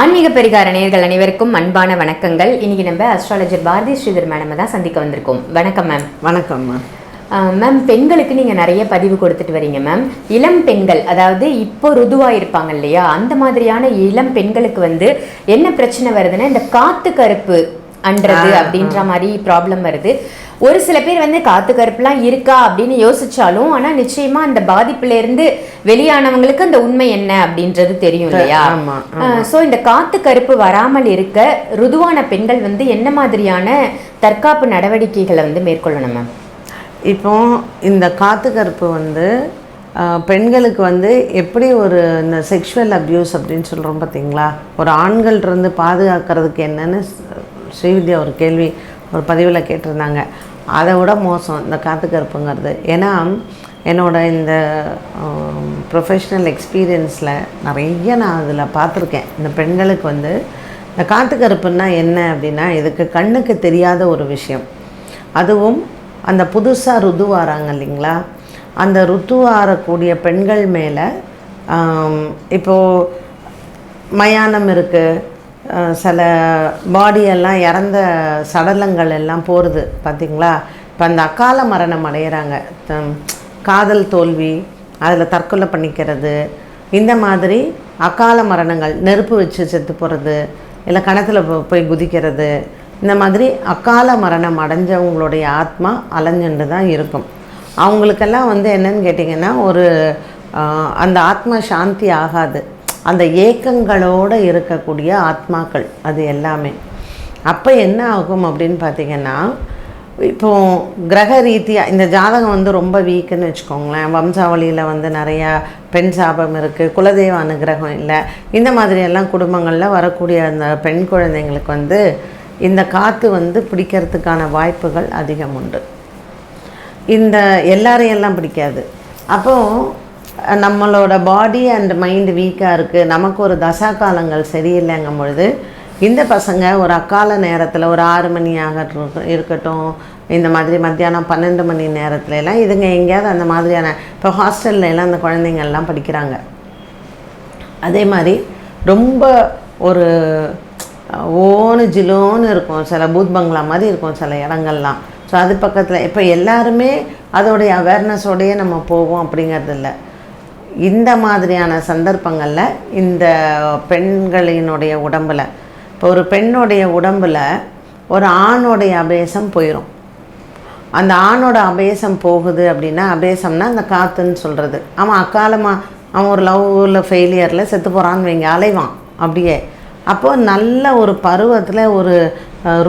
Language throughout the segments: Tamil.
ஆன்மீக பரிகார நேயர்கள் அனைவருக்கும் அன்பான வணக்கங்கள். இன்னைக்கு நம்ம அஸ்ட்ராலஜர் பாரதி ஸ்ரீதர் மேடம் தான் சந்திக்க வந்திருக்கோம். வணக்கம் மேம் வணக்கம்மா மேம் பெண்களுக்கு நீங்கள் நிறைய பதிவு கொடுத்துட்டு வரீங்க மேம் இளம் பெண்கள் அதாவது இப்போ ருதுவாக இருப்பாங்க இல்லையா? அந்த மாதிரியான இளம் பெண்களுக்கு வந்து என்ன பிரச்சனை வருதுன்னா இந்த காத்து கருப்பு அன்றது அப்படின்ற மாதிரி ப்ராப்ளம் வருது. ஒரு சில பேர் வந்து காத்து கருப்புலாம் இருக்கா அப்படின்னு யோசிச்சாலும் ஆனா நிச்சயமா அந்த பாதிப்புல இருந்து வெளியானவங்களுக்கு அந்த உண்மை என்ன அப்படின்றது தெரியும் இல்லையா? ஸோ இந்த காத்து கருப்பு வராமல் இருக்க ருதுவான பெண்கள் வந்து என்ன மாதிரியான தற்காப்பு நடவடிக்கைகளை வந்து மேற்கொள்ளணும் மேம் இப்போ இந்த காத்து கருப்பு வந்து பெண்களுக்கு வந்து எப்படி ஒரு இந்த செக்ஷுவல் அப்யூஸ் அப்படின்னு சொல்கிறோம் பார்த்தீங்களா ஒரு ஆண்கள்லேருந்து பாதுகாக்கிறதுக்கு என்னன்னு ஸ்ரீவித்யா ஒரு கேள்வி ஒரு பதிவில் கேட்டிருந்தாங்க. அதை விட மோசம் இந்த காற்று கருப்புங்கிறது. ஏன்னா என்னோட இந்த ப்ரொஃபஷ்னல் எக்ஸ்பீரியன்ஸில் நிறைய நான் அதில் பார்த்துருக்கேன். இந்த பெண்களுக்கு வந்து இந்த காற்று கருப்புன்னா என்ன அப்படின்னா இதுக்கு கண்ணுக்கு தெரியாத ஒரு விஷயம். அதுவும் அந்த புதுசாக ருது வாராங்க இல்லைங்களா? அந்த ருத்து வாரக்கூடிய பெண்கள் மேலே இப்போது மயானம் இருக்குது சில பாடியெல்லாம் இறந்த சடலங்கள் எல்லாம் போகிறது பார்த்தீங்களா இப்போ அந்த அகால மரணம் அடையிறாங்க. காதல் தோல்வி அதில் தற்கொலை பண்ணிக்கிறது இந்த மாதிரி அகால மரணங்கள் நெருப்பு வச்சு செத்து போகிறது இல்லை கணத்தில் போ- போய் குதிக்கிறது இந்த மாதிரி அகால மரணம் அடைஞ்சவங்களுடைய ஆத்மா அலைஞ்சுண்டு தான் இருக்கும். அவங்களுக்கெல்லாம் வந்து என்னன்னு கேட்டிங்கன்னா ஒரு அந்த ஆத்மா சாந்தி ஆகாது. அந்த ஏக்கங்களோடு இருக்கக்கூடிய ஆத்மாக்கள் அது எல்லாமே. அப்போ என்ன ஆகும் அப்படின்னு பார்த்தீங்கன்னா இப்போ கிரக ரீதியாக இந்த ஜாதகம் வந்து ரொம்ப வீக்குன்னு வச்சுக்கோங்களேன். வம்சாவளியில் வந்து நிறையா பெண் சாபம் இருக்குது குலதெய்வ அனுகிரகம் இல்லை. இந்த மாதிரியெல்லாம் குடும்பங்களில் வரக்கூடிய அந்த பெண் குழந்தைங்களுக்கு வந்து இந்த காற்று வந்து பிடிக்கிறதுக்கான வாய்ப்புகள் அதிகம் உண்டு. இந்த எல்லாரையெல்லாம் எல்லாம் பிடிக்காது. அப்போ நம்மளோட பாடி அண்ட் மைண்டு வீக்காக இருக்குது நமக்கு ஒரு தசா காலங்கள் சரியில்லைங்கும் பொழுது இந்த பசங்க ஒரு அக்கால நேரத்தில் ஒரு ஆறு மணி ஆகட்டும் இருக்கட்டும் இந்த மாதிரி மத்தியானம் பன்னெண்டு மணி நேரத்துல எல்லாம் இதுங்க எங்கேயாவது அந்த மாதிரியான இப்போ ஹாஸ்டல்ல எல்லாம் அந்த குழந்தைங்கள்லாம் படிக்கிறாங்க. அதே மாதிரி ரொம்ப ஒரு ஓனு ஜிலோன்னு இருக்கும். சில பூத் பங்களா மாதிரி இருக்கும் சில இடங்கள்லாம். ஸோ அது பக்கத்தில் இப்போ எல்லாருமே அதோடைய அவேர்னஸோடையே நம்ம போவோம் அப்படிங்கிறது இல்லை இந்த மாதிரியான சந்தர்ப்பங்களில் இந்த பெண்களினுடைய உடம்பில் இப்போ ஒரு பெண்ணுடைய உடம்பில் ஒரு ஆணுடைய அபேசம் போயிடும் அந்த ஆணோட அபேசம் போகுது அப்படின்னா அபேசம்னா அந்த காத்துன்னு சொல்கிறது அவன் அக்காலமாக அவன் ஒரு லவ்வில் ஃபெயிலியரில் செத்து போகிறான்னு வைங்க அலைவான் அப்படியே. அப்போது நல்ல ஒரு பருவத்தில் ஒரு அஹ்,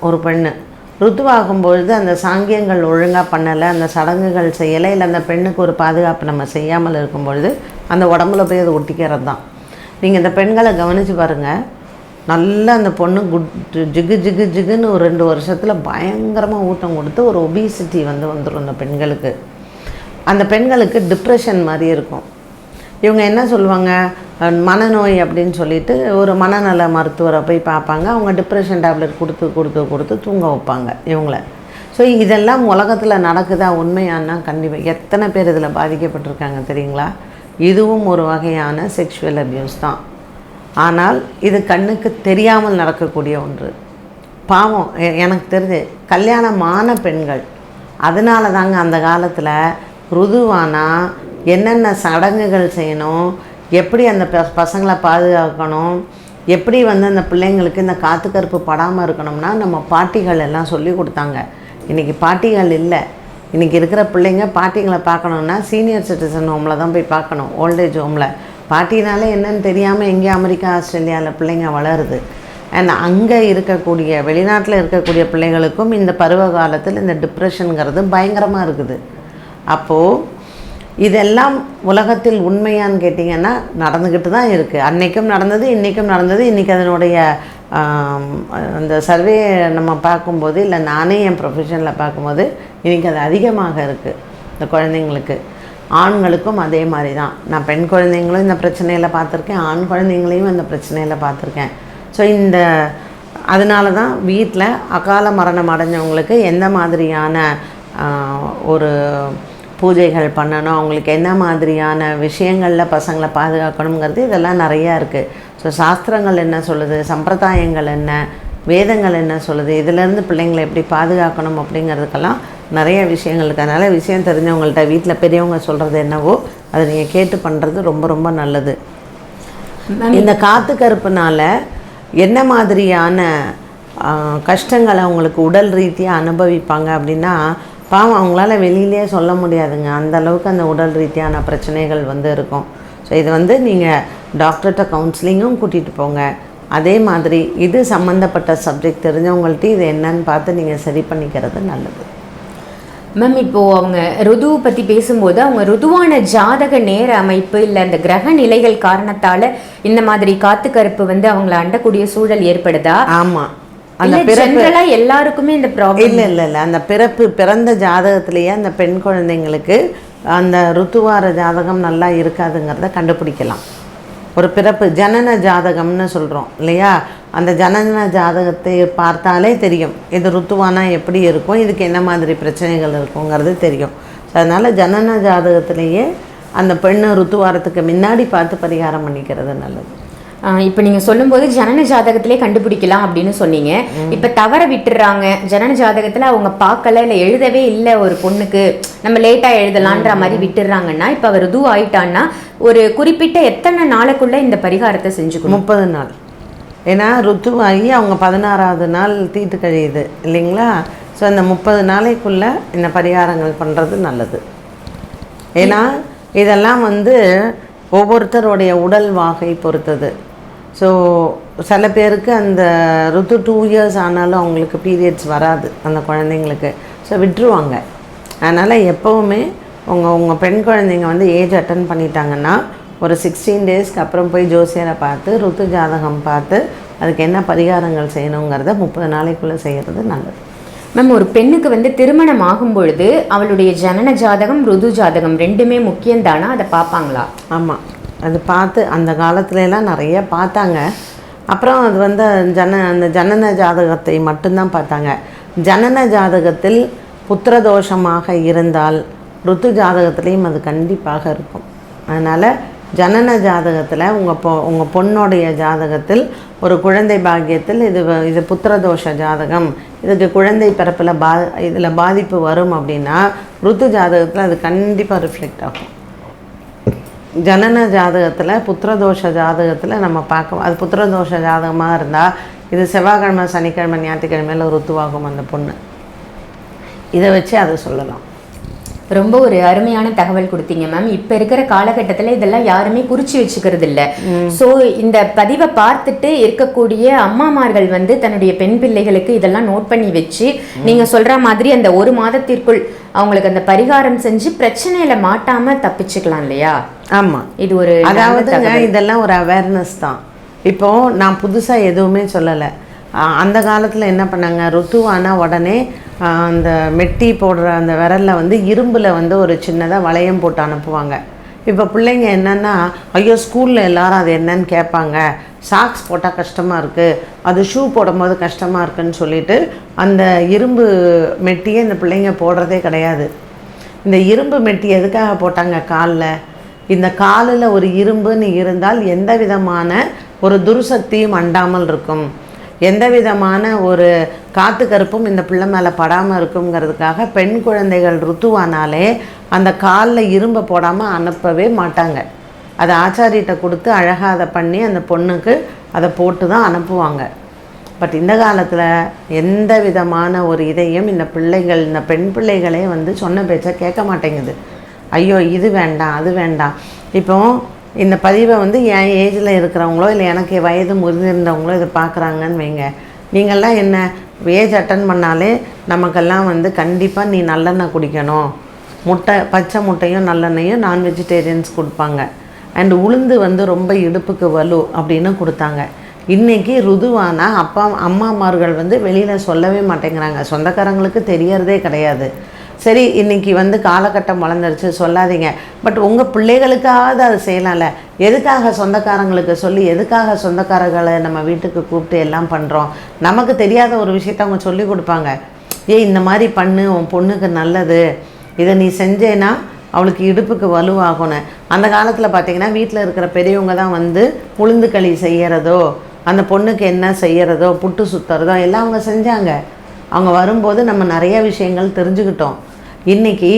ஒரு பெண்ணு. ருத்துவாகும் பொழுது அந்த சாங்கியங்கள் ஒழுங்காக பண்ணலை அந்த சடங்குகள் செய்யலை இல்லை அந்த பெண்ணுக்கு ஒரு பாதுகாப்பு நம்ம செய்யாமல் இருக்கும் பொழுது அந்த உடம்புல போய் அது ஒட்டிக்கிறது தான் நீங்கள் இந்த பெண்களை கவனித்து பாருங்கள் நல்லா அந்த பொண்ணு குட் ஜிகு ஜிகு ஜிகுன்னு ஒரு ரெண்டு வருஷத்தில் பயங்கரமாக ஊட்டம் கொடுத்து ஒரு ஒபிசிட்டி வந்து வந்துடும் அந்த பெண்களுக்கு. அந்த பெண்களுக்கு டிப்ரெஷன் மாதிரி இருக்கும். இவங்க என்ன சொல்லுவாங்க? மனநோய் அப்படின்னு சொல்லிட்டு ஒரு மனநல மருத்துவரை போய் பார்ப்பாங்க. அவங்க டிப்ரெஷன் டேப்லெட் கொடுத்து கொடுத்து கொடுத்து தூங்க வைப்பாங்க இவங்கள. ஸோ இதெல்லாம் உலகத்தில் நடக்குதா? உண்மையானா? கண்டிப்பாக எத்தனை பேர் இதில் பாதிக்கப்பட்டிருக்காங்க தெரியுங்களா? இதுவும் ஒரு வகையான செக்ஷுவல் அபியூஸ் தான். ஆனால் இது கண்ணுக்கு தெரியாமல் நடக்கக்கூடிய ஒன்று. பாவம். எ- எனக்கு தெரிஞ்சு கல்யாணமான பெண்கள் அதனால தாங்க அந்த காலத்தில் ருதுவானா என்னென்ன சடங்குகள் செய்யணும்? எப்படி அந்த ப- பசங்களை பாதுகாக்கணும்? எப்படி வந்து அந்த பிள்ளைங்களுக்கு இந்த காத்து கருப்பு படாமல் இருக்கணும்னா நம்ம பாட்டிகள் எல்லாம் சொல்லி கொடுத்தாங்க. இன்றைக்கி பாட்டிகள் இல்லை. இன்றைக்கி இருக்கிற பிள்ளைங்க பாட்டிங்களை பார்க்கணுன்னா சீனியர் சிட்டிசன் ஹோமில் தான் போய் பார்க்கணும். ஓல்டேஜ் ஹோமில் பாட்டினாலே என்னன்னு தெரியாமல் எங்கேயும் அமெரிக்கா ஆஸ்திரேலியாவில் பிள்ளைங்க வளருது. அண்ட் அங்கே இருக்கக்கூடிய வெளிநாட்டில் இருக்கக்கூடிய பிள்ளைகளுக்கும் இந்த பருவ காலத்தில் இந்த டிப்ரெஷனுங்கிறது பயங்கரமாக இருக்குது. அப்போது இதெல்லாம் உலகத்தில் உண்மையான்னு கேட்டிங்கன்னா நடந்துக்கிட்டு தான் இருக்குது அன்னைக்கும் நடந்தது இன்றைக்கும் நடந்தது. இன்றைக்கி அதனுடைய அந்த சர்வே நம்ம பார்க்கும்போது இல்லை நானே என் ப்ரொஃபஷனில் பார்க்கும்போது இன்றைக்கி அது அதிகமாக இருக்குது இந்த குழந்தைங்களுக்கு. ஆண்களுக்கும் அதே மாதிரி தான். நான் பெண் குழந்தைங்களும் இந்த பிரச்சனையில் பார்த்துருக்கேன். ஆண் குழந்தைங்களையும் இந்த பிரச்சனையில் பார்த்துருக்கேன். ஸோ இந்த அதனால தான் வீட்டில் அகால மரணம் அடைஞ்சவங்களுக்கு எந்த மாதிரியான ஒரு பூஜைகள் பண்ணணும் அவங்களுக்கு என்ன மாதிரியான விஷயங்களில் பசங்களை பாதுகாக்கணுங்கிறது இதெல்லாம் நிறையா இருக்குது ஸோ சாஸ்திரங்கள் என்ன சொல்லுது? சம்பிரதாயங்கள் என்ன? வேதங்கள் என்ன சொல்லுது? இதிலேருந்து பிள்ளைங்களை எப்படி பாதுகாக்கணும் அப்படிங்கிறதுக்கெல்லாம் நிறைய விஷயங்கள் அதனால் விஷயம் தெரிஞ்சவங்கள்ட்ட வீட்டில் பெரியவங்க சொல்கிறது என்னவோ அதை நீங்கள் கேட்டு பண்ணுறது ரொம்ப ரொம்ப நல்லது. இந்த காத்து கருப்புனால என்ன மாதிரியான கஷ்டங்களை அவங்களுக்கு உடல் ரீதியாக அனுபவிப்பாங்க அப்படின்னா பாவம் அவங்களால வெளியிலே சொல்ல முடியாதுங்க. அந்த அளவுக்கு அந்த உடல் ரீதியான பிரச்சனைகள் வந்து இருக்கும். ஸோ இது வந்து நீங்கள் டாக்டர்கிட்ட கவுன்சிலிங்கும் கூட்டிகிட்டு போங்க. அதே மாதிரி இது சம்மந்தப்பட்ட சப்ஜெக்ட் தெரிஞ்சவங்கள்ட்ட இது என்னன்னு பார்த்து நீங்கள் சரி பண்ணிக்கிறது நல்லது. மேம் இப்போ அவங்க ருதுவை பத்தி பேசும்போது அவங்க ருதுவான ஜாதக நேர அமைப்பு இல்ல இந்த கிரக நிலைகள் காரணத்தால இந்த மாதிரி காத்து கருப்பு வந்து அவங்கள அண்டக்கூடிய சூழல் ஏற்படுதா? ஆமாம் அந்த ஜென்ரலா எல்லாருக்குமே இந்த ப்ராப்ளம் இல்லை இல்லை இல்லை. அந்த பிறப்பு பிறந்த ஜாதகத்திலேயே அந்த பெண் குழந்தைங்களுக்கு அந்த ருத்துவார ஜாதகம் நல்லா இருக்காதுங்கிறத கண்டுபிடிக்கலாம். ஒரு பிறப்பு ஜனன ஜாதகம்னு சொல்கிறோம் இல்லையா? அந்த ஜனன ஜாதகத்தை பார்த்தாலே தெரியும். இது ருத்துவானா எப்படி இருக்கும்? இதுக்கு என்ன மாதிரி பிரச்சனைகள் இருக்குங்கிறது தெரியும். அதனால் ஜனன ஜாதகத்திலேயே அந்த பெண்ணு ருத்துவாரத்துக்கு முன்னாடி பார்த்து பரிகாரம் பண்ணிக்கிறது நல்லது. இப்ப நீங்க சொல்லும்போது ஜனன ஜாதகத்திலே கண்டுபிடிக்கலாம் அப்படின்னு சொன்னீங்க. இப்ப தவற விட்டுறாங்க. ஜனன ஜாதகத்துல அவங்க பார்க்கல இல்ல எழுதவே இல்ல ஒரு பொண்ணுக்கு. நம்ம லேட்டா எழுதலான்ற மாதிரி விட்டுறாங்கன்னா இப்ப அவர் ருது ஆயிட்டான்னா ஒரு குறிப்பிட்ட எத்தனை நாளுக்குள்ள இந்த பரிகாரத்தை செஞ்சுக்கணும்? முப்பது நாள். ஏன்னா ருத்துவாகி அவங்க பதினாறாவது நாள் தீட்டு கழியுது இல்லைங்களா? ஸோ அந்த முப்பது நாளைக்குள்ளே இந்த பரிகாரங்கள் பண்ணுறது நல்லது. ஏன்னா இதெல்லாம் வந்து ஒவ்வொருத்தருடைய உடல் வாகை பொறுத்தது. ஸோ சில பேருக்கு அந்த ருத்து டூ இயர்ஸ் ஆனாலும் அவங்களுக்கு பீரியட்ஸ் வராது அந்த குழந்தைங்களுக்கு. ஸோ விட்டுருவாங்க. அதனால் எப்போவுமே உங்கள் உங்கள் பெண் குழந்தைங்க வந்து ஏஜ் அட்டன் பண்ணிட்டாங்கன்னா ஒரு சிக்ஸ்டீன் டேஸ்க்கு அப்புறம் போய் ஜோசியரை பார்த்து ருத்து ஜாதகம் பார்த்து அதுக்கு என்ன பரிகாரங்கள் செய்யணுங்கிறத முப்பது நாளைக்குள்ளே செய்கிறது நல்லது. மேம் ஒரு பெண்ணுக்கு வந்து திருமணம் ஆகும் பொழுது அவளுடைய ஜனன ஜாதகம் ருது ஜாதகம் ரெண்டுமே முக்கியம்தானா? அதை பார்ப்பாங்களா? ஆமாம் அது பார்த்து அந்த காலத்துலலாம் நிறைய பார்த்தாங்க. அப்புறம் அது வந்து ஜன அந்த ஜனன ஜாதகத்தை மட்டும்தான் பார்த்தாங்க. ஜனன ஜாதகத்தில் புத்திரதோஷமாக இருந்தால் ருத்து ஜாதகத்துலேயும் அது கண்டிப்பாக இருக்கும். அதனால் ஜனன ஜாதகத்தில் உங்கள் பொ உங்கள் பொண்ணுடைய ஜாதகத்தில் ஒரு குழந்தை பாக்கியத்தில் இது வ- இது புத்திரதோஷ ஜாதகம். இதுக்கு குழந்தை பிறப்பில் பா இதில் பாதிப்பு வரும் அப்படின்னா ருத்து ஜாதகத்தில் அது கண்டிப்பாக ரிஃப்ளெக்ட் ஆகும். ஜனன ஜாதகத்தில் புத்திரதோஷ ஜாதகத்தில் நம்ம பார்க்க அது புத்திரதோஷ ஜாதகமாக இருந்தால் இது செவ்வாய்க்கிழமை சனிக்கிழமை ஞாயிற்றுக்கிழமையில் ருத்துவாகும் அந்த பொண்ணு. இதை வச்சு அதை சொல்லலாம். ரொம்ப ஒரு அருமையான தகவல் கொடுத்தீங்க மேம் இப்ப இருக்கிற காலகட்டத்துல இதெல்லாம் யாருமே குறிச்சு வச்சுக்கிறது இல்ல. சோ இந்த பதிவை பார்த்துட்டு இருக்கக்கூடிய அம்மாமார்கள் வந்து தன்னுடைய பெண் பிள்ளைகளுக்கு இதெல்லாம் நோட் பண்ணி வச்சு நீங்க சொல்ற மாதிரி அந்த ஒரு மாதத்திற்குள் அவங்களுக்கு அந்த பரிகாரம் செஞ்சு பிரச்சனையில மாட்டாம தப்பிச்சுக்கலாம் இல்லையா? ஆமாம் இது ஒரு தகவல். இதெல்லாம் ஒரு அவேர்னஸ் தான். இப்போ நான் புதுசாக எதுவுமே சொல்லலை. அந்த காலத்தில் என்ன பண்ணாங்க? ருத்துவானா உடனே அந்த மெட்டி போடுற அந்த விரலில் வந்து இரும்பில் வந்து ஒரு சின்னதாக வளையம் போட்டு அனுப்புவாங்க. இப்போ பிள்ளைங்க என்னென்னா ஐயோ ஸ்கூலில் எல்லாரும் அது என்னன்னு கேட்பாங்க. சாக்ஸ் போட்டால் கஷ்டமாக இருக்குது அது ஷூ போடும்போது கஷ்டமாக இருக்குன்னு சொல்லிட்டு அந்த இரும்பு மெட்டியை இந்த பிள்ளைங்க போடுறதே கிடையாது. இந்த இரும்பு மெட்டி எதுக்காக போட்டாங்க காலில்? இந்த காலில் ஒரு இரும்புன்னு இருந்தால் எந்த விதமான ஒரு துர்சக்தியும் அண்டாமல் இருக்கும். எந்த விதமான ஒரு காத்து கருப்பும் இந்த பிள்ளை மேலே படாமல் இருக்குங்கிறதுக்காக பெண் குழந்தைகள் ருத்துவானாலே அந்த காலில் இரும்பை போடாமல் அனுப்பவே மாட்டாங்க. அதை ஆச்சாரியிட்ட கொடுத்து அழகாக அதை பண்ணி அந்த பொண்ணுக்கு அதை போட்டு தான் அனுப்புவாங்க. பட் இந்த காலத்தில் எந்த விதமான ஒரு இதையும் இந்த பிள்ளைகள் இந்த பெண் பிள்ளைகளே வந்து சொன்ன பேச்சை கேட்க மாட்டேங்குது. ஐயோ இது வேண்டாம் அது வேண்டாம். இப்போ இந்த பதிவை வந்து என் ஏஜில் இருக்கிறவங்களோ இல்லை எனக்கு வயது முதிர்ந்தவங்களோ இதை பார்க்குறாங்கன்னு வைங்க. நீங்கள்லாம் என்ன ஏஜ் அட்டன் பண்ணாலே நமக்கெல்லாம் வந்து கண்டிப்பாக நீ நல்லெண்ணெய் குடிக்கணும். முட்டை பச்சை முட்டையும் நல்லெண்ணெயும் நான் வெஜிடேரியன்ஸ் கொடுப்பாங்க. அண்ட் உளுந்து வந்து ரொம்ப இடுப்புக்கு வலு அப்படின்னு கொடுத்தாங்க. இன்றைக்கி ருதுவானா அப்பா அம்மாமார்கள் வந்து வெளியில் சொல்லவே மாட்டேங்கிறாங்க. சொந்தக்காரங்களுக்கு தெரியறதே கிடையாது. சரி இன்னைக்கு வந்து காலகட்டம் வளர்ந்துருச்சு சொல்லாதீங்க. பட் உங்கள் பிள்ளைகளுக்காவது அதை செய்யலாம்ல. எதுக்காக சொந்தக்காரங்களுக்கு சொல்லி எதுக்காக சொந்தக்காரர்களை நம்ம வீட்டுக்கு கூப்பிட்டு எல்லாம் பண்ணுறோம் நமக்கு தெரியாத ஒரு விஷயத்த அவங்க சொல்லி கொடுப்பாங்க. ஏய் இந்த மாதிரி பண்ணு உன் பொண்ணுக்கு நல்லது. இதை நீ செஞ்சேன்னா அவளுக்கு இடுப்புக்கு வலுவாகணும். அந்த காலத்தில் பார்த்தீங்கன்னா வீட்டில் இருக்கிற பெரியவங்க தான் வந்து உளுந்து களி அந்த பொண்ணுக்கு என்ன செய்கிறதோ புட்டு சுத்துறதோ எல்லாம் அவங்க செஞ்சாங்க. அவங்க வரும்போது நம்ம நிறைய விஷயங்கள் தெரிஞ்சுக்கிட்டோம். இன்றைக்கி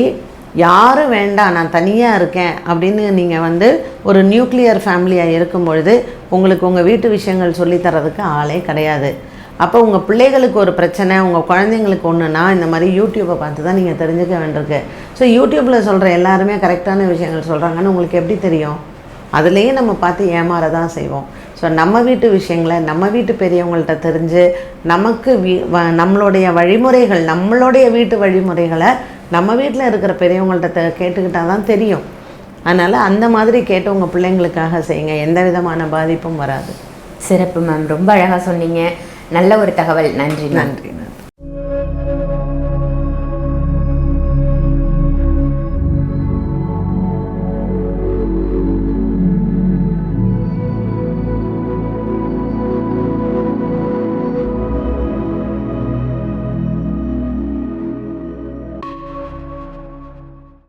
யாரும் வேண்டாம் நான் தனியாக இருக்கேன் அப்படின்னு நீங்கள் வந்து ஒரு நியூக்ளியர் ஃபேமிலியாக இருக்கும் பொழுது உங்களுக்கு உங்கள் வீட்டு விஷயங்கள் சொல்லித் தரதுக்கு ஆளே கிடையாது. அப்போ உங்கள் பிள்ளைகளுக்கு ஒரு பிரச்சனை உங்கள் குழந்தைங்களுக்கு ஒன்றுனா இந்த மாதிரி யூடியூப்பை பார்த்து தான் நீங்கள் தெரிஞ்சுக்க வேண்டியிருக்கு. ஸோ யூடியூப்பில் சொல்கிற எல்லாருமே கரெக்டான விஷயங்கள் சொல்கிறாங்கன்னு உங்களுக்கு எப்படி தெரியும்? அதுலேயும் நம்ம பார்த்து ஏமாற தான் செய்வோம். ஸோ நம்ம வீட்டு விஷயங்களை நம்ம வீட்டு பெரியவங்கள்ட்ட தெரிஞ்சு நமக்கு வீ வ- நம்மளுடைய வழிமுறைகள் நம்மளுடைய வீட்டு வழிமுறைகளை நம்ம வீட்டில் இருக்கிற பெரியவங்கள்ட்ட தெ- கேட்டுக்கிட்டா தான் தெரியும். அதனால் அந்த மாதிரி கேட்டு உங்கள் பிள்ளைங்களுக்காக செய்யுங்க. எந்த விதமான பாதிப்பும் வராது. சிறப்பு மேம் ரொம்ப அழகா சொன்னீங்க. நல்ல ஒரு தகவல். நன்றி மேம் நன்றி நன்றி